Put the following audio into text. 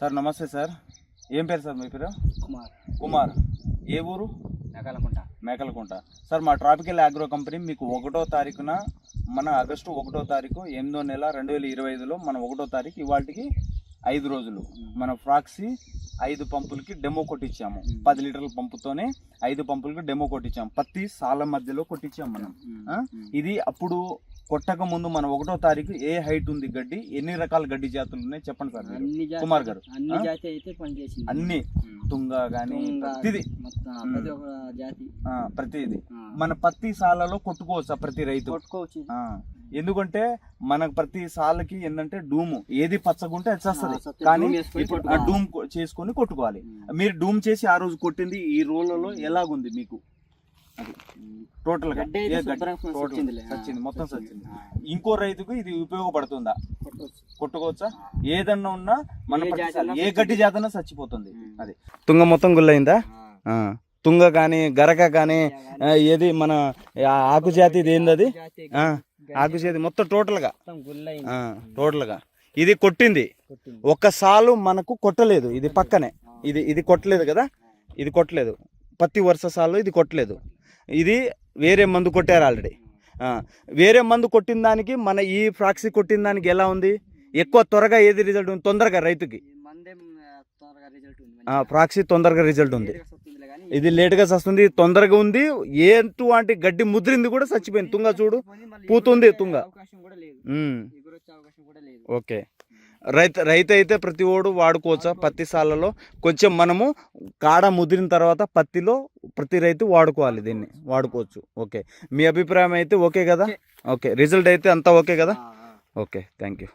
Sir నమస్తే sir. ఏం పేరు సార్ మీ పేరు? కుమార్. కుమార్. ఏ ఊరు? నగలకుంట మేకలకుంట. సార్ మా ట్రాపికల్ అగ్రో కంపెనీ మీకు ఒకటో తారీఖున మన ఆగస్టు ఒకటో తారీఖు ఎనిమిదో నెల రెండు వేల ఇరవై ఐదులో మన ఒకటో తారీఖు ఇవాళకి ఐదు రోజులు. మన ఫ్రాక్సీ ఐదు పంపులకి డెమో కొట్టించాము పది లీటర్ల పంపుతోనే ఐదు పంపులకి డెమో కొట్టించాము పత్తి సాల మధ్యలో కొట్టించాము మనం? ఇది అప్పుడు కొట్టక ముందు మన ఒకటో తారీఖు ఏ హైట్ ఉంది గడ్డి ఎన్ని రకాల గడ్డి జాతులు ఉన్నాయి చెప్పండి సార్ కుమార్ గారు. అన్ని? జాతి అయితే పనిచేసింది. అన్ని. తుంగ తుంగ, ప్రతిది. మన పత్తి సాలలో కొట్టుకోవచ్చా ప్రతి రైతు? కొట్టుకోవచ్చు. ఎందుకంటే మనకు ప్రతి సాలకి ఏంటంటే డూము. ఏది పచ్చగుంటే అది చేస్తుంది. కానీ డూమ్ చేసుకొని ఇప్పుడు ఆ కొట్టుకోవాలి. డూమ్ చేసుకొని కొట్టుకోవాలి. మీరు డూమ్ చేసి ఆ రోజు కొట్టింది ఈ రోలలో ఎలాగుంది మీకు? టోటల్ సచ్చింది మొత్తం సచ్చింది. ఇంకో రైతుకు ఇది ఉపయోగపడుతుందా? కొట్టుకోవచ్చు. ఏదన్నా ఉన్నా మన ఏ గడ్డి జాతన చచ్చిపోతుంది. అది. తుంగ మొత్తం గుల్లయిందా? ఆ. తుంగ కానీ గరక కానీ ఏది మన ఆకు జాతి ఇది ఏంది అది? ఆకు జాతి మొత్తం టోటల్గా. మొత్తం గుల్లయింది. ఆ, టోటల్గా. ఇది కొట్టింది. కొట్టింది. ఒక్క సాలు మనకు కొట్టలేదు. ఇది పక్కనే. ఇది ఇది కొట్టలేదు కదా? ఇది కొట్టలేదు. పత్తి వరుస సాలు ఇది కొట్టలేదు. ఇది వేరే మందు కొట్టారు ఆల్రెడీ. వేరే మందు కొట్టిన దానికి మన ఈ ఫ్రాక్సీ కొట్టిన దానికి ఎలా ఉంది? ఎక్కువ త్వరగా ఏది రిజల్ట్ ఉంది? తొందరగా రైతుకి. ఫ్రాక్సీ తొందరగా రిజల్ట్ ఉంది. ఇది లేట్గా వస్తుంది తొందరగా ఉంది. ఎటువంటి గడ్డి ముద్రింది కూడా చచ్చిపోయింది. తుంగ చూడు. పూతుంది తుంగ. ఓకే. రైతు రైతు అయితే ప్రతి ఓడు వాడుకోవచ్చా? పత్తి సాలలో. కొంచెం మనము కాడ ముదిరిన తర్వాత పత్తిలో ప్రతి రైతు వాడుకోవాలి దీన్ని. వాడుకోవచ్చు. ఓకే. మీ అభిప్రాయం అయితే ఓకే కదా? ఓకే. రిజల్ట్ అయితే అంతా ఓకే కదా. ఓకే. Thank you